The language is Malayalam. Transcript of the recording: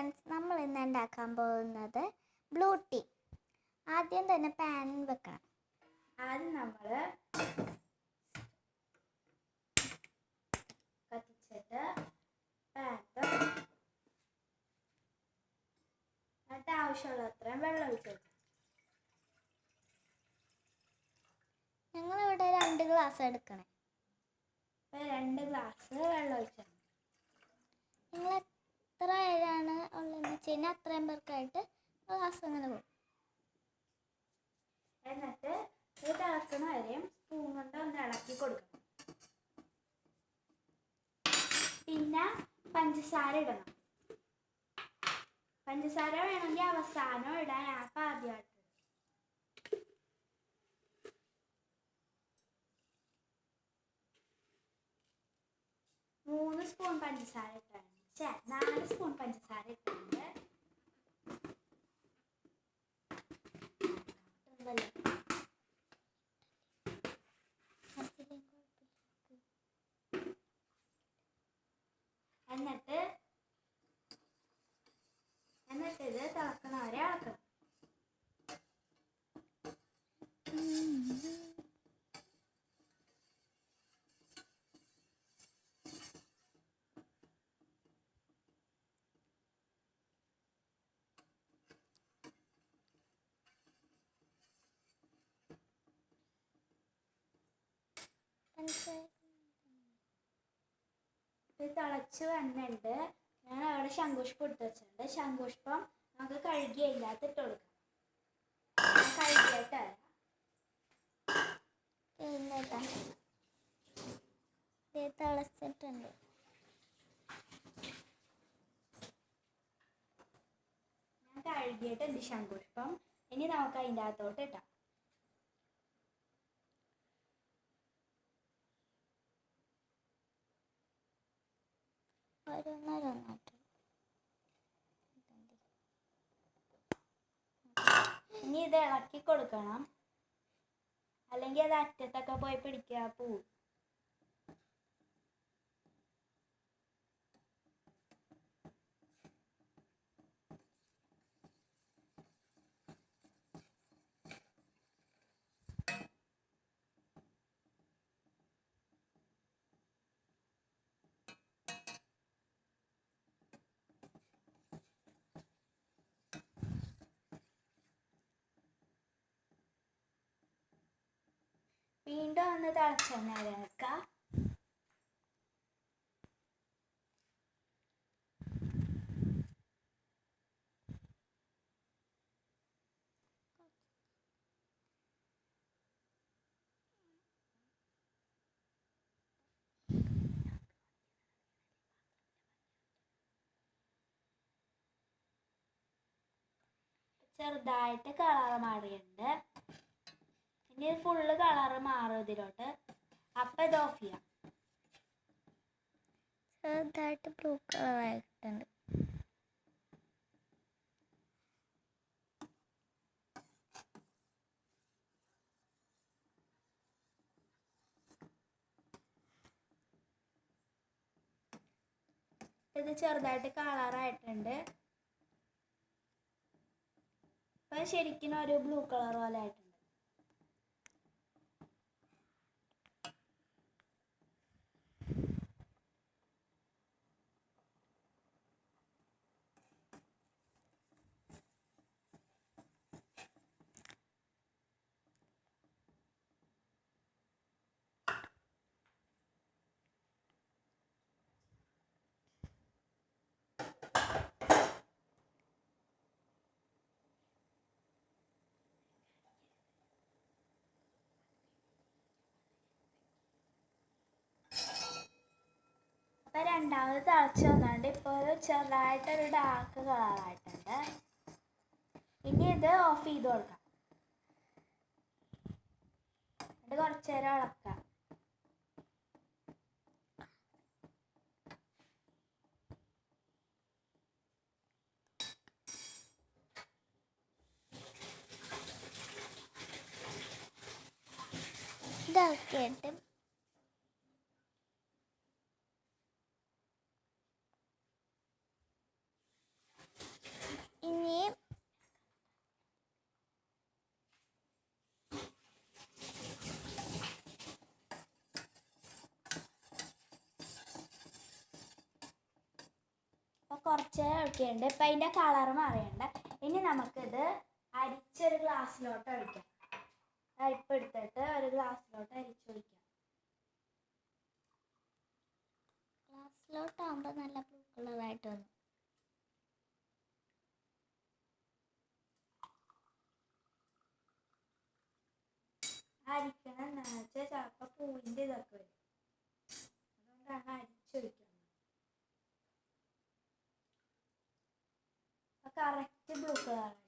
ഫ്രണ്ട്സ് നമ്മൾ ഇന്ന് ഉണ്ടാക്കാൻ പോകുന്നത്? ബ്ലൂ ടീ ആദ്യം തന്നെ പാനിൽ വെക്കണം. ആദ്യം നമ്മൾ കത്തിച്ചിട്ട് പാൻ എന്നിട്ട് ആവശ്യമുള്ള അത്രയും വെള്ളം ഒഴിച്ചു ഞങ്ങളിവിടെ രണ്ട് ഗ്ലാസ് എടുക്കണേ. രണ്ട് ഗ്ലാസ് വെള്ളം ഒഴിച്ചു നിങ്ങൾ എത്ര പേരാണ് ഉള്ളതെന്ന് വെച്ച് കഴിഞ്ഞാൽ അത്രയും പേർക്കായിട്ട് ക്ലാസ് അങ്ങനെ പോകും. എന്നിട്ട് ഇത് തിളക്കണ വരെയും സ്പൂൺ കൊണ്ട് ഒന്ന് ഇളക്കി കൊടുക്കണം. പിന്നെ പഞ്ചസാര ഇടണം. പഞ്ചസാര വേണമെങ്കിൽ അവസാനം ഇടാൻ ഇപ്പം ആദ്യമായിട്ട് മൂന്ന് സ്പൂൺ പഞ്ചസാര ഛേ നാല് സ്പൂൺ പഞ്ചസാര ഇട്ടിട്ടുണ്ട്. എന്നിട്ട് ഇത് തിളക്കണ വരെ ഇളക്കണം ഇത് തിളച്ച് വന്നിട്ട് ഞാൻ അവിടെ ശംഖുഷ്പം ഇട്ട് വെച്ചിട്ടുണ്ട്. ശംഖുഷ്പം നമുക്ക് കഴുകി ഇല്ലാത്ത ഇട്ട് കൊടുക്കാം. കഴുകിയിട്ട് തിളച്ചിട്ടുണ്ട്. ഞാൻ കഴുകിയിട്ടുണ്ട് ശംഖുഷ്പം ഇനി നമുക്ക് അതിന്റെ അകത്തോട്ട് ഇട്ടാം ഇനി ഇത് ഇളക്കി കൊടുക്കണം. അല്ലെങ്കിൽ അത് അറ്റത്തൊക്കെ പോയി പിടിക്കുക പോവും. ഒന്ന് വെക്കുക ചെറുതായിട്ട് കളർ മാറിയിട്ടുണ്ട്. ഇനി ഫുള്ള് കളർ മാറും ഇതിലോട്ട്. അപ്പം ഇത് ഓഫ് ചെയ്യാം. ചെറുതായിട്ട് ബ്ലൂ കളറായിട്ടുണ്ട് ഇത് ചെറുതായിട്ട് കളറായിട്ടുണ്ട് ഇപ്പം ശരിക്കും ഒരു ബ്ലൂ കളർ പോലെ ആയിട്ടുണ്ട്. രണ്ടാമത് തിളച്ച് വന്നുകൊണ്ട് ഇപ്പോൾ ഒരു ചെറുതായിട്ടൊരു ഡാർക്ക് കളറായിട്ടുണ്ട് ഇനി ഇത് ഓഫ് ചെയ്ത് കൊടുക്കാം. എന്നിട്ട് കുറച്ച് നേരം ഇളക്കാം ഇതാക്കിയിട്ട് കുറച്ച് ഒക്കെയുണ്ട് ഇപ്പം അതിന്റെ കളർ മാറിയുണ്ട് ഇനി നമുക്കിത് അരിച്ചൊരു ഗ്ലാസ്സിലോട്ട് ഒഴിക്കാം. അരിപ്പ് എടുത്തിട്ട് ഒരു ഗ്ലാസ്സിലോട്ട് അരിച്ചൊഴിക്കാം ഗ്ലാസ്സിലോട്ടാകുമ്പോൾ നല്ല ബ്ലൂ കളറായിട്ട് വന്നു അരിക്കണം എന്നാ വെച്ചാൽ ചിലപ്പോൾ പൂവിന്റെ ഇതൊക്കെ വരും. അതുകൊണ്ടാണ് കറക്റ്റ് ബ്ലൂ